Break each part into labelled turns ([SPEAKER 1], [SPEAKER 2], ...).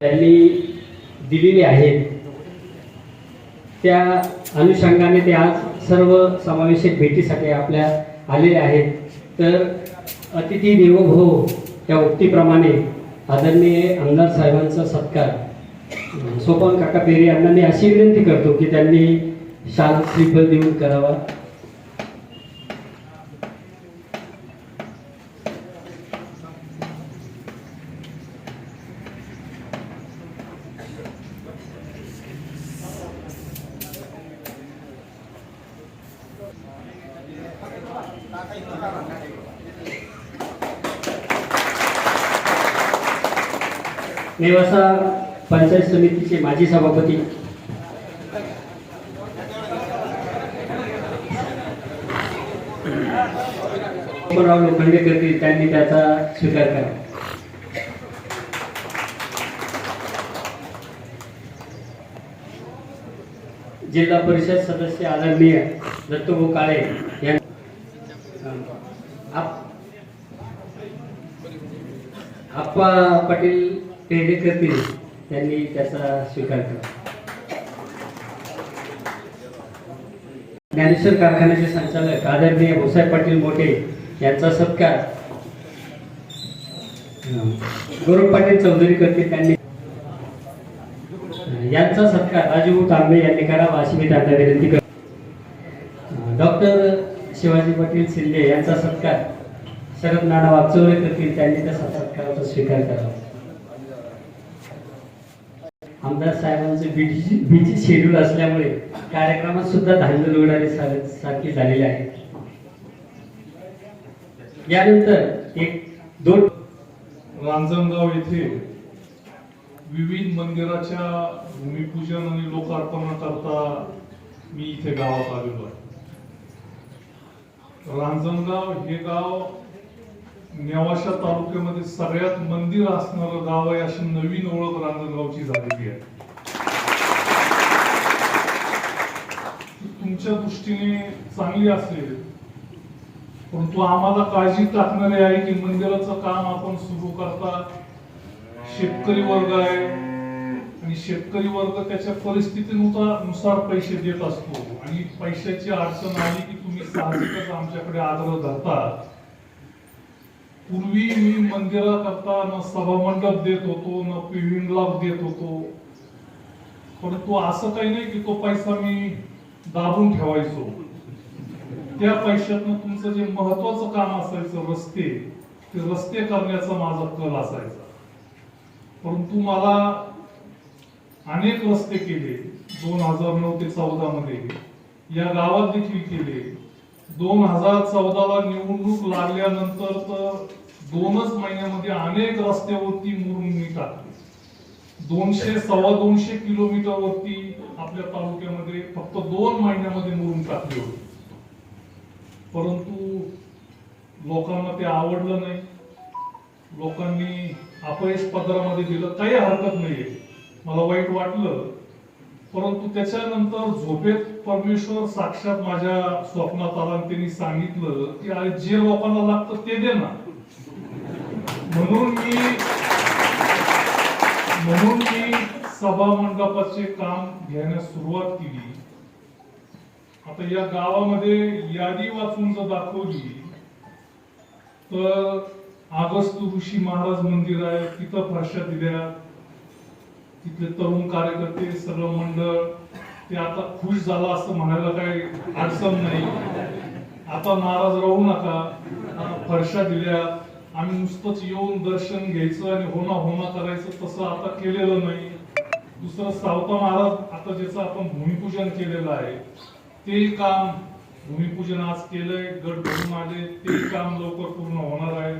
[SPEAKER 1] त्यांनी दिलेली आहेत. त्या अनुषंगाने ते आज सर्व समावेशक भेटीसाठी आपल्या आलेले आहेत. तर अतिथी देवो भव त्या उक्तीप्रमाणे आदरणीय आमदार साहेबांचा सत्कार. सोपन सोपान काका पेरे यांना मी अशी विनंती करतो की त्यांनी शाल श्रीफल देऊन करावा. नेवासा पंचायत समितीचे माजी सभापती. राव लोखंडे करतील त्यांनी त्याचा स्वीकार करा. जिल्हा परिषद सदस्य आदरणीय दत्तभाऊ काळे यांनी आप- आप्पा पाटील प्रेरित करतील त्यांनी त्याचा स्वीकार करा. ज्ञानेश्वर कारखान्याचे संचालक आदरणीय भोसाहेब पाटील मोठे यांचा सत्कार. गौरव पाटील चौधरी करतील त्यांनी. यांचा सत्कार राजू तांबे यांनी करावा अशी मी त्यांना विनंती करतो. डॉक्टर शिवाजी पाटील शिंदे यांचा सत्कार. शरद नाना वाचवले करतील त्यांनी त्या सत्काराचा स्वीकार करावा. आमदार साहेबांचे बिझी बिझी शेड्यूल असल्यामुळे कार्यक्रमात सुद्धा धांदल उडाले सारखी झालेले आहे. यानंतर एक दोन
[SPEAKER 2] रांजणगाव येथे विविध मंदिराच्या भूमिपूजन आणि लोकार्पणाकरता मी इथे गावात आलेलो आहे. रांजणगाव हे गाव नेवाशा तालुक्यामध्ये सगळ्यात मंदिर असणारं गाव आहे अशी नवीन ओळख रांजणगावची झालेली आहे. तुमच्या दृष्टीने चांगली असेल. परंतु आम्हाला काळजी टाकणारे आहे की मंदिराचं काम आपण सुरू करता. शेतकरी वर्ग आहे. आणि शेतकरी वर्ग त्याच्या परिस्थितीनुसार नुसार पैसे देत असतो. आणि पैशाची अडचण आली की तुम्ही साहजिकच आमच्याकडे आग्रह धरता. पूर्वी मी मंदिराकरता न सभामंडप देत होतो न पिविंग ब्लॉक देत होतो. परंतु असं काही नाही की तो पैसा मी दाबून ठेवायचो. त्या पैशातनं तुमचं जे महत्वाचं काम असायचं रस्ते ते रस्ते करण्याचा माझा कल असायचा. परंतु मला अनेक रस्ते केले दोन हजार नऊ ते चौदा मध्ये. या गावात देखील केले. दोन हजार चौदाला निवडणूक लागल्यानंतर तर दोनच महिन्यामध्ये अनेक रस्त्यावरती मुरुम टाकली. दोनशे सव्वा दोनशे किलोमीटर वरती आपल्या तालुक्यामध्ये फक्त दोन महिन्यामध्ये मुरुंग टाकले होते. परंतु लोकांना ते आवडलं नाही. लोकांनी अपयश पदरामध्ये दिलं. काही हरकत नाहीये. मला वाईट वाटलं. परंतु त्याच्यानंतर झोपेत परमेश्वर साक्षात माझ्या स्वप्नात आला आणि त्यांनी सांगितलं की अरे जे लोकांना लागतं ते दे ना. म्हणून मी म्हणून मी सभा मंडपाचे काम घेण्यास सुरुवात केली. आता या गावामध्ये यादी वाचून जर दाखवली तर आगस्त ऋषी महाराज मंदिर आहे तिथं फरशा दिल्या. तिथले तरुण कार्यकर्ते सर्व मंडळ ते आता खुश झाला असं म्हणायला काही अडचण नाही. आता नाराज राहू नका. आता फरशा दिल्या. आम्ही नुसतंच येऊन दर्शन घ्यायचं आणि होना होना करायचं तसं आता केलेलं नाही. दुसरं सावता महाराज आता ज्याचं आपण भूमिपूजन केलेलं आहे ते काम भूमिपूजन आज केलंय. गड भरून आले. ते काम लवकर पूर्ण होणार आहे.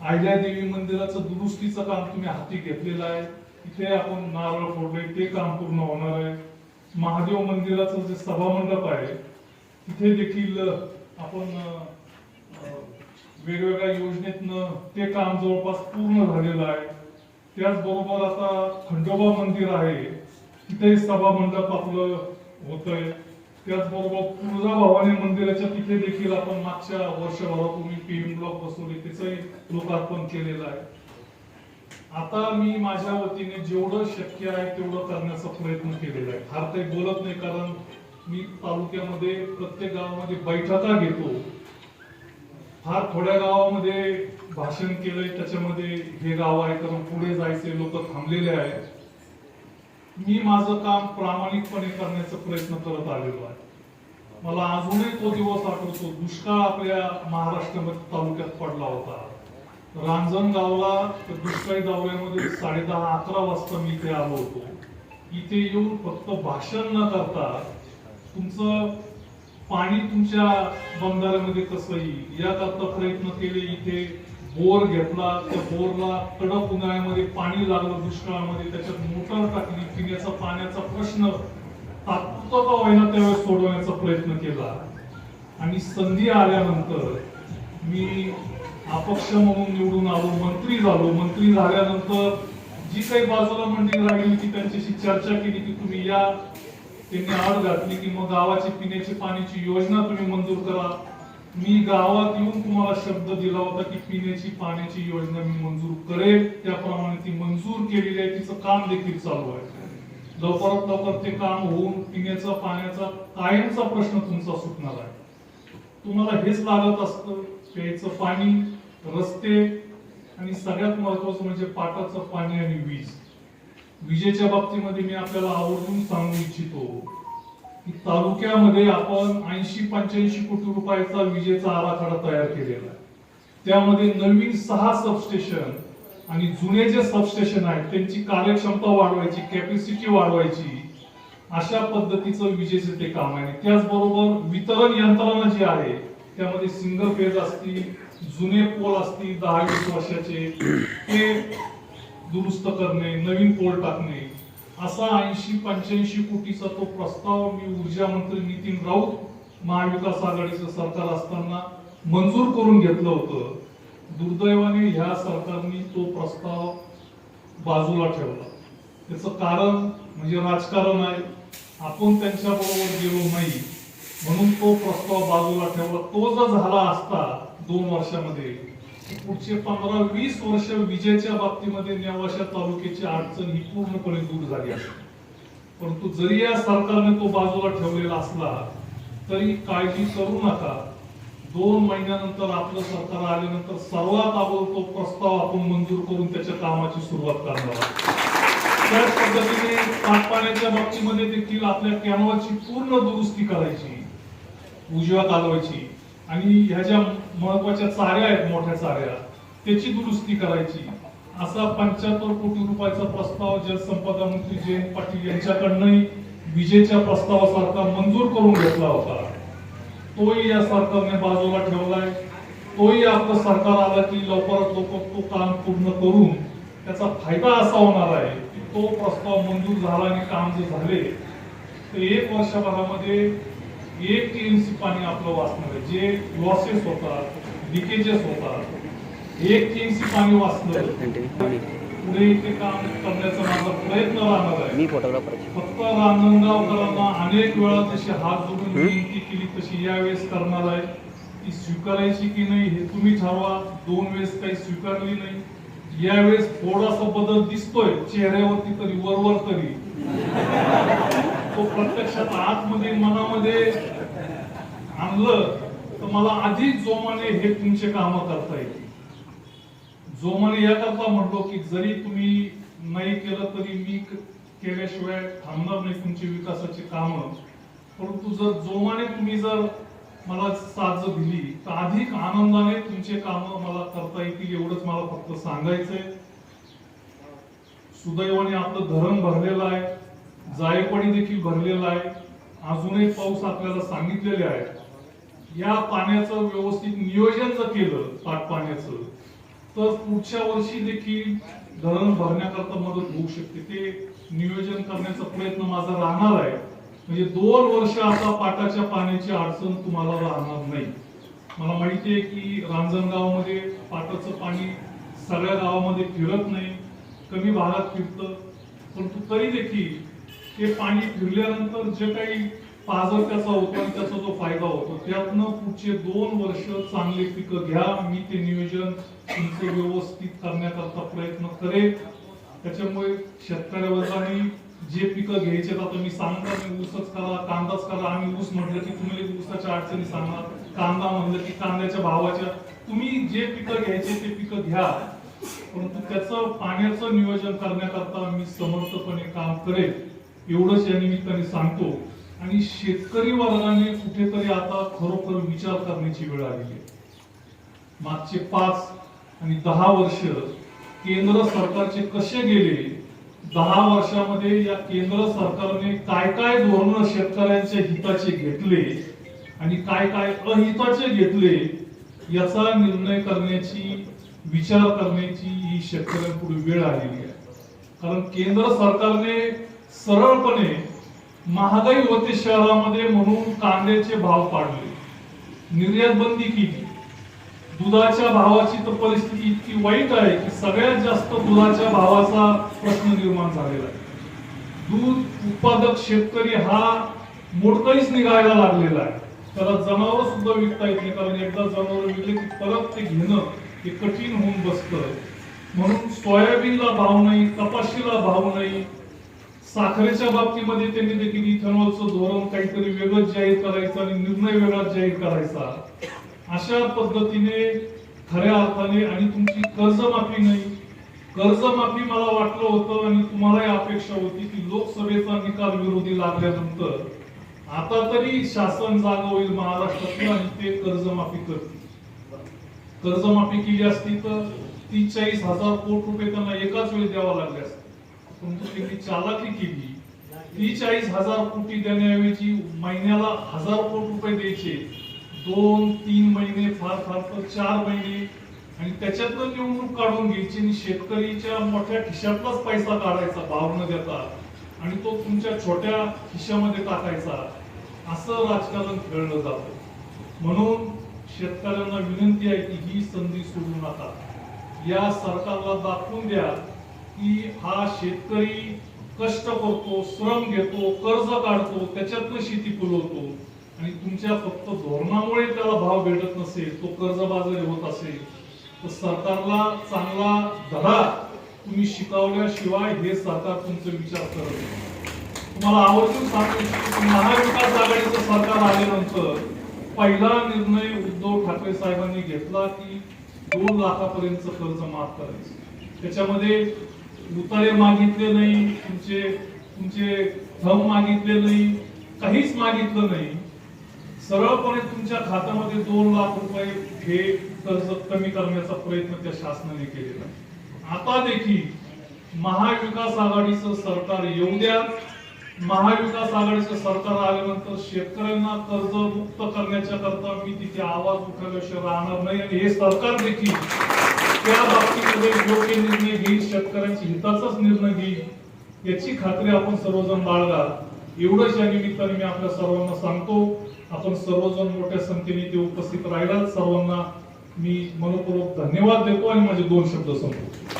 [SPEAKER 2] अहिल्यादेवी मंदिराचं दुरुस्तीचं काम तुम्ही हाती घेतलेलं आहे. तिथे आपण नारळ फोडले. ते काम पूर्ण होणार आहे. महादेव मंदिराचं जे सभामंडप आहे तिथे देखील आपण वेगवेगळ्या योजनेतनं ते काम जवळपास पूर्ण झालेलं आहे. त्याचबरोबर आता खंडोबा मंदिर आहे तिथे सभा आपलं होत होतंय. त्याचबरोबर तुळजाभवानी मंदिराच्या तिथे देखील आपण मागच्या वर्षभरापूर्वी पेविंग ब्लॉक बसवले त्याचंही लोकार्पण केलेलं आहे. आता मी माझ्या वतीने जेवढं शक्य आहे तेवढं करण्याचा प्रयत्न केलेला आहे. फार काही बोलत नाही कारण मी तालुक्यामध्ये प्रत्येक गावामध्ये बैठका घेतो. फार थोड्या गावामध्ये भाषण केलंय त्याच्यामध्ये हे गाव आहे कारण पुढे जायचे लोक थांबलेले आहेत. मी माझं काम प्रामाणिकपणे करण्याचा प्रयत्न करत आलेलो आहे. मला अजूनही तो दिवस आठवतो दुष्काळ आपल्या महाराष्ट्रामध्ये तालुक्यात पडला होता. रांजणगावला दुष्काळी दौऱ्यामध्ये साडे दहा अकरा वाजता मी इथे आलो होतो. इथे येऊन फक्त भाषण न करता तुमचं पाणी तुमच्या बंधाऱ्यामध्ये कसं येईल याकरता प्रयत्न केले इथे बोर घेतला त्या बोरला कडक उन्हाळ्यामध्ये पाणी लागलं दुष्काळामध्ये त्याच्यात मोटर टाकली पिण्याचा पाण्याचा प्रश्न तात्पुरता का होईना त्यावेळेस सोडवण्याचा प्रयत्न केला. आणि संधी आल्यानंतर मी अपक्ष म्हणून निवडून आलो मंत्री झालो. मंत्री झाल्यानंतर जी काही बाजूला मंडळी लागली होती त्यांच्याशी चर्चा केली की तुम्ही या त्यांनी आड घातली की मग गावाची पिण्याची पाण्याची योजना तुम्ही मंजूर करा. मी गावात येऊन तुम्हाला शब्द दिला होता की पिण्याची पाण्याची योजना मी मंजूर करेल. त्याप्रमाणे ती मंजूर केलेली आहे. तिचं काम देखील चालू आहे. लवकरात लवकर ते काम होऊन पिण्याचा पाण्याचा कायमचा प्रश्न तुमचा सुटणार आहे. तुम्हाला हेच लागत असतं प्यायचं पाणी रस्ते आणि सगळ्यात महत्वाचं म्हणजे पाटाचं पाणी आणि वीज. विजेच्या बाबतीमध्ये मी आपल्याला आवर्जून सांगू इच्छितो की तालुक्यामध्ये आपण ऐंशी पंच्याऐंशी कोटी रुपयाचा विजेचा आराखडा तयार केलेला आहे. त्यामध्ये नवीन सहा सबस्टेशन आणि जुने जे सबस्टेशन आहेत त्यांची कार्यक्षमता वाढवायची कॅपॅसिटी वाढवायची अशा पद्धतीचं विजेचे ते काम आहे. त्याचबरोबर वितरण यंत्रणा जी आहे त्यामध्ये सिंगल फेज असतील जुने पोल असतील दहा वीस वर्षाचे ते दुरुस्त करणे नवीन पोल टाकणे असा ऐंशी पंच्याऐंशी कोटीचा तो प्रस्ताव मी ऊर्जा मंत्री नितीन राऊत महाविकास आघाडीचं सरकार असताना मंजूर करून घेतलं होतं. दुर्दैवाने ह्या सरकारने तो प्रस्ताव बाजूला ठेवला. त्याचं कारण म्हणजे राजकारण आहे. आपण त्यांच्याबरोबर गेलो नाही. म्हणून तो प्रस्ताव बाजूला ठेवला. तो जर झाला असता दोन वर्षामध्ये. पुढचे पंधरा वीस वर्ष विजेच्या बाबतीमध्ये नेवाशा तालुक्याची अडचण ही पूर्णपणे दूर झाली आहे. परंतु जरी या सरकारने तो बाजूला ठेवलेला असला तरी काळजी करू नका. दोन महिन्यानंतर आपलं सरकार आल्यानंतर सर्वात अगोदर तो प्रस्ताव आपण मंजूर करून त्याच्या कामाची सुरुवात करणार त्याच पद्धतीने पाटपाण्याच्या बाबतीमध्ये देखील आपल्या कॅनवाची पूर्ण दुरुस्ती करायची उजव्या कालवायची. आणि ह्या ज्या महत्त्वाच्या चाऱ्या आहेत मोठ्या चाऱ्या. त्याची दुरुस्ती करायची. असा पंच्याहत्तर कोटी रुपयाचा प्रस्ताव जलसंपदा मंत्री जयंत पाटील यांच्याकडनंही विजेच्या प्रस्तावासारखा मंजूर करून घेतला होता. तोही या सरकारने बाजूला ठेवलाय. तोही आपलं सरकार आलं की लवकरात लवकर तो काम पूर्ण करून त्याचा फायदा असा होणार आहे की तो प्रस्ताव मंजूर झाला आणि काम जे झाले तर एक वर्षभरामध्ये एक टीएमसी पाणी आपलं वाचणार आहे. जे लॉसेस होतात लिकेजेस होतात एक टीएमसी पाणी वाचलं पुढे इथे काम करण्याचा माझा प्रयत्न राहणार आहे. फक्त रांजणगावकरांना अनेक वेळा जशी हात जोडून विनंती केली तशी यावेळेस करणार आहे. ती स्वीकारायची की नाही हे तुम्ही ठरवा. दोन वेळेस काही स्वीकारली नाही. यावेळेस थोडासा बदल दिसतोय चेहऱ्यावरती तरी वरवर तरी. तो प्रत्यक्षात आतमध्ये मनामध्ये आणलं तर मला अधिक जोमाने हे तुमचे काम करता येतील. जोमाने याकरता म्हणलो की जरी तुम्ही नाही केलं तरी मी केल्याशिवाय थांबणार नाही तुमची विकासाची कामं. परंतु जर जोमाने तुम्ही जर मला साथ दिली तर अधिक आनंदाने तुमचे काम मला करता येतील एवढंच मला फक्त सांगायचंय. सुदैवाने आपलं धरण भरलेलं आहे. जायकवाडी देखील भरलेलं आहे. अजूनही पाऊस आपल्याला सांगितलेले आहे या पाण्याचं व्यवस्थित नियोजन जर केलं पाट पाण्याचं तर पुढच्या वर्षी देखील धरण भरण्याकरता मदत होऊ शकते. ते नियोजन करण्याचा प्रयत्न माझा राहणार आहे. म्हणजे दोन वर्ष आता पाटाच्या पाण्याची अडचण तुम्हाला राहणार नाही. मला माहिती आहे की रांजणगावमध्ये पाटाचं पाणी सगळ्या गावामध्ये फिरत नाही. कमी भागात फिरतं. परंतु तरी देखील ते पाणी फिरल्यानंतर जे काही पाजर त्याचा होतो त्याचा जो फायदा होतो त्यातनं पुढचे दोन वर्ष चांगले पिकं घ्या. मी ते नियोजन तुमचं व्यवस्थित करण्याकरता प्रयत्न करेन. त्याच्यामुळे शेतकऱ्या जे पिकं घ्यायचे आता मी सांगता मी ऊसच करा कांदाच करा. आम्ही ऊस म्हटलं की तुम्ही ऊसाच्या अडचणी सांगा कांदा म्हणलं की कांद्याच्या भावाच्या. तुम्ही जे पिकं घ्यायचे ते पिकं घ्या. परंतु त्याचं पाण्याचं नियोजन करण्याकरता मी समर्थपणे काम करेन. एवढंच या निमित्ताने सांगतो. आणि शेतकरी वर्गाने कुठेतरी आता खरोखर विचार करण्याची वेळ आलेली आहे. मागचे पाच आणि दहा वर्ष केंद्र सरकारचे कसे गेले दहा वर्षामध्ये या केंद्र सरकारने काय काय धोरण शेतकऱ्यांच्या हिताचे घेतले आणि काय काय अहिताचे घेतले याचा निर्णय करण्याची विचार करण्याची ही शेतकऱ्यांपुढे वेळ आलेली आहे. कारण केंद्र सरकारने सरळपणे महागाई होते शहरामध्ये म्हणून कांद्याचे भाव पाडले निर्यात बंदी केली. दुधाच्या भावाची तर परिस्थिती इतकी वाईट आहे की सगळ्यात जास्त दुधाच्या भावाचा प्रश्न निर्माण झालेला आहे. दूध उत्पादक शेतकरी हा मोडकळीच निघायला लागलेला आहे. त्याला जनावर सुद्धा विकता येत नाही. कारण एकदा जनावर विकले की परत ते घेणं हे कठीण होऊन बसतं. म्हणून सोयाबीनला भाव नाही कपाशीला भाव नाही साखरेच्या बाबतीमध्ये त्यांनी देखील इथेनॉलचं धोरण काहीतरी वेगळं जाहीर करायचं आणि निर्णय वेगळा जाहीर करायचा. अशा पद्धतीने खऱ्या अर्थाने आणि तुमची कर्जमाफी नाही. कर्जमाफी मला वाटलं होतं आणि तुम्हालाही अपेक्षा होती की लोकसभेचा निकाल विरोधी लागल्यानंतर आता तरी शासन जागा होईल महाराष्ट्रातलं आणि ते कर्जमाफी करतील. कर्जमाफी केली असती तर तीस चाळीस हजार कोटी रुपये त्यांना एकाच वेळी द्यावा लागले असते. तुमची त्यांनी चालाकी केली. ती चाळीस हजार कोटी देण्याऐवजी महिन्याला हजार कोटी रुपये द्यायचे. दोन तीन महिने फार फार तर चार महिने. आणि त्याच्यातनं निवडणूक काढून घ्यायची आणि शेतकरीच्या मोठ्या खिशातलाच पैसा काढायचा भाव न देता आणि तो तुमच्या छोट्या खिशामध्ये टाकायचा. असं राजकारण खेळलं जातं. म्हणून शेतकऱ्यांना विनंती आहे की ही संधी सोडू नका. या सरकारला दाखवून द्या की हा शेतकरी कष्ट करतो श्रम घेतो कर्ज काढतो त्याच्यातनं शेती फुलवतो आणि तुमच्या फक्त धोरणामुळे त्याला भाव भेटत नसेल तो कर्जबाजारी होत असेल तर सरकारला चांगला धडा तुम्ही शिकवल्याशिवाय हे सरकार तुमचा विचार करत नाही. तुम्हाला आवर्जून सांगतो महाविकास आघाडीचं सरकार आल्यानंतर पहिला निर्णय उद्धव ठाकरे साहेबांनी घेतला की दोन लाखापर्यंत कर्ज माफ करायचं. त्याच्यामध्ये उतारे मागितले नाही तुमचे तुमचे थम मागितले नाही काहीच मागितलं नाही. सरळपणे तुमच्या खात्यामध्ये दोन लाख रुपये हे कर्ज कमी करण्याचा प्रयत्न त्या शासनाने केलेला आहे. आता देखील महाविकास आघाडीचं सरकार येऊ द्या. महाविकास आघाडीचं सरकार आल्यानंतर शेतकऱ्यांना कर्ज मुक्त करण्याच्या करता मी तिथे आवाज उठवल्याशिवाय राहणार नाही. आणि हे सरकार देखील त्या बाबतीमध्ये योग्य निर्णय घेईल शेतकऱ्यांच्या हिताचाच निर्णय घेईल याची खात्री आपण सर्वजण बाळगा. एवढंच या निमित्ताने मी आपल्या सर्वांना सांगतो आपण सर्वजण मोठ्या संख्येने ते उपस्थित राहिलात. सर्वांना मी मनपूर्वक धन्यवाद देतो आणि माझे दोन शब्द सांगतो